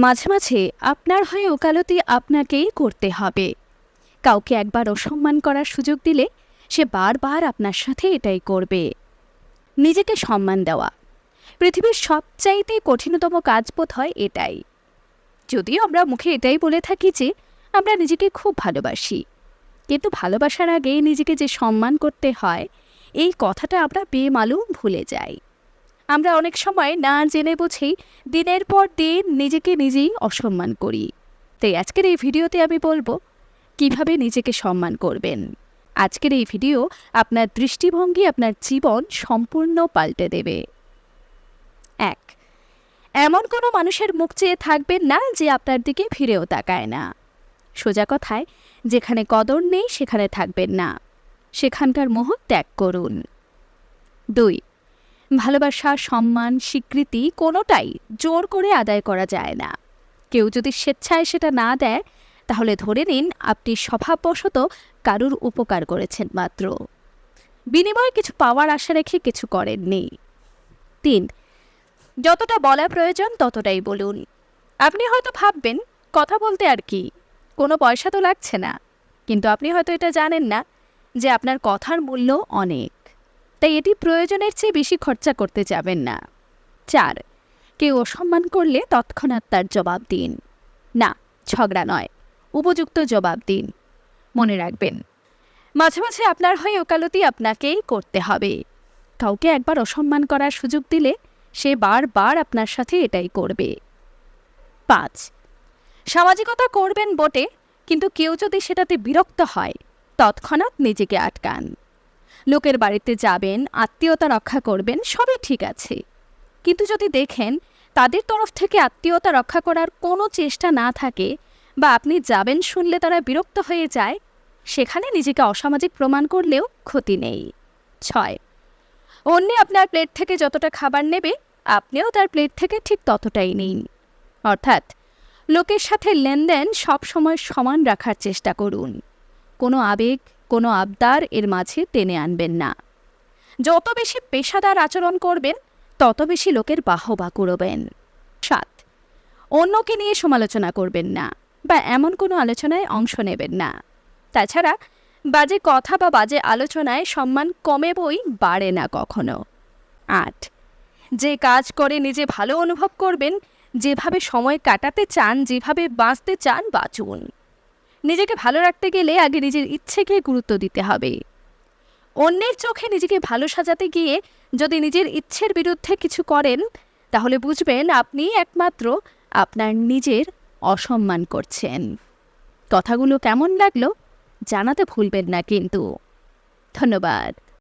মাঝে মাঝে আপনার হয়ে ওকালতি আপনাকেই করতে হবে। কাউকে একবার অসম্মান করার সুযোগ দিলে সে বারবার আপনার সাথে এটাই করবে। নিজেকে সম্মান দেওয়া। পৃথিবীর সবচাইতে কঠিনতম কাজ বোধ হয় এটাই। যদিও আমরা মুখে এটাই বলে থাকি যে, আমরা নিজেকে খুব ভালোবাসি। কিন্তু ভালোবাসার আগে নিজেকে যে সম্মান করতে হয়, এই কথাটা আমরা বেমালুম ভুলে যাই। আমরা অনেক সময় না জেনে বুঝেই দিনের পর দিন নিজেকে নিজেই অসম্মান করি। তাই আজকের এই ভিডিওতে আমি বলব, কীভাবে নিজেকে সম্মান করবেন। আজকের এই ভিডিও আপনার দৃষ্টিভঙ্গি, আপনার জীবন সম্পূর্ণ পাল্টে দেবে। এক, এমন কোনো মানুষের মুখ চেয়ে থাকবেন না যে আপনার দিকে ফিরেও তাকায় না। সোজা কথায়, যেখানে কদর নেই সেখানে থাকবেন না। সেখানকার মোহ ত্যাগ করুন। দুই ভালোবাসা, সম্মান, স্বীকৃতি কোনোটাই জোর করে আদায় করা যায় না। কেউ যদি স্বেচ্ছায় সেটা না দেয়, তাহলে ধরে নিন আপনি স্বভাববশত কারুর উপকার করেছেন মাত্র। বিনিময়ে কিছু পাওয়ার আশা রেখে কিছু করেননি। তিন, যতটা বলা প্রয়োজন ততটাই বলুন। আপনি হয়তো ভাববেন, কথা বলতে আর কি? কোনো পয়সা তো লাগছে না। কিন্তু আপনি হয়তো এটা জানেন না যে আপনার কথার মূল্য অনেক। তাই এটি প্রয়োজনের চেয়ে বেশি খরচা করতে যাবেন না। চার, কেউ অসম্মান করলে তৎক্ষণাৎ তার জবাব দিন। না, ঝগড়া নয়, উপযুক্ত জবাব দিন। মনে রাখবেন, মাঝে মাঝে আপনার হয়ে ওকালতি আপনাকেই করতে হবে। কাউকে একবার অসম্মান করার সুযোগ দিলে সে বারবার আপনার সাথে এটাই করবে। পাঁচ, সামাজিকতা করবেন বটে, কিন্তু কেউ যদি সেটাতে বিরক্ত হয়, তৎক্ষণাৎ নিজেকে আটকান। লোকের বাড়িতে যাবেন, আত্মীয়তা রক্ষা করবেন, সবই ঠিক আছে। কিন্তু যদি দেখেন তাদের তরফ থেকে আত্মীয়তা রক্ষা করার কোনো চেষ্টা না থাকে বা আপনি যাবেন শুনলে তারা বিরক্ত হয়ে যায়, সেখানে নিজেকে অসামাজিক প্রমাণ করলেও ক্ষতি নেই। ছয়, অন্যে আপনার প্লেট থেকে যতটা খাবার নেবে, আপনিও তার প্লেট থেকে ঠিক ততটাই নিন। অর্থাৎ লোকের সাথে লেনদেন সবসময় সমান রাখার চেষ্টা করুন। কোনো আবেগ কোনো আবদার এর মাঝে টেনে আনবেন না। যত বেশি পেশাদার আচরণ করবেন, তত বেশি লোকের বাহবা কুড়বেন। সাত, অন্যকে নিয়ে সমালোচনা করবেন না বা এমন কোনো আলোচনায় অংশ নেবেন না। তাছাড়া, বাজে কথা বা বাজে আলোচনায় সম্মান কমে বই বাড়ে না কখনো। আট, যে কাজ করে নিজে ভালো অনুভব করবেন, যেভাবে সময় কাটাতে চান, যেভাবে বাঁচতে চান, বাঁচুন। নিজেকে ভালো রাখতে গেলে আগে নিজের ইচ্ছেকে গুরুত্ব দিতে হবে। অন্যের চোখে নিজেকে ভালো সাজাতে গিয়ে যদি নিজের ইচ্ছের বিরুদ্ধে কিছু করেন, তাহলে বুঝবেন আপনি একমাত্র আপনার নিজের অসম্মান করছেন। কথাগুলো কেমন লাগল জানাতে ভুলবেন না কিন্তু। ধন্যবাদ।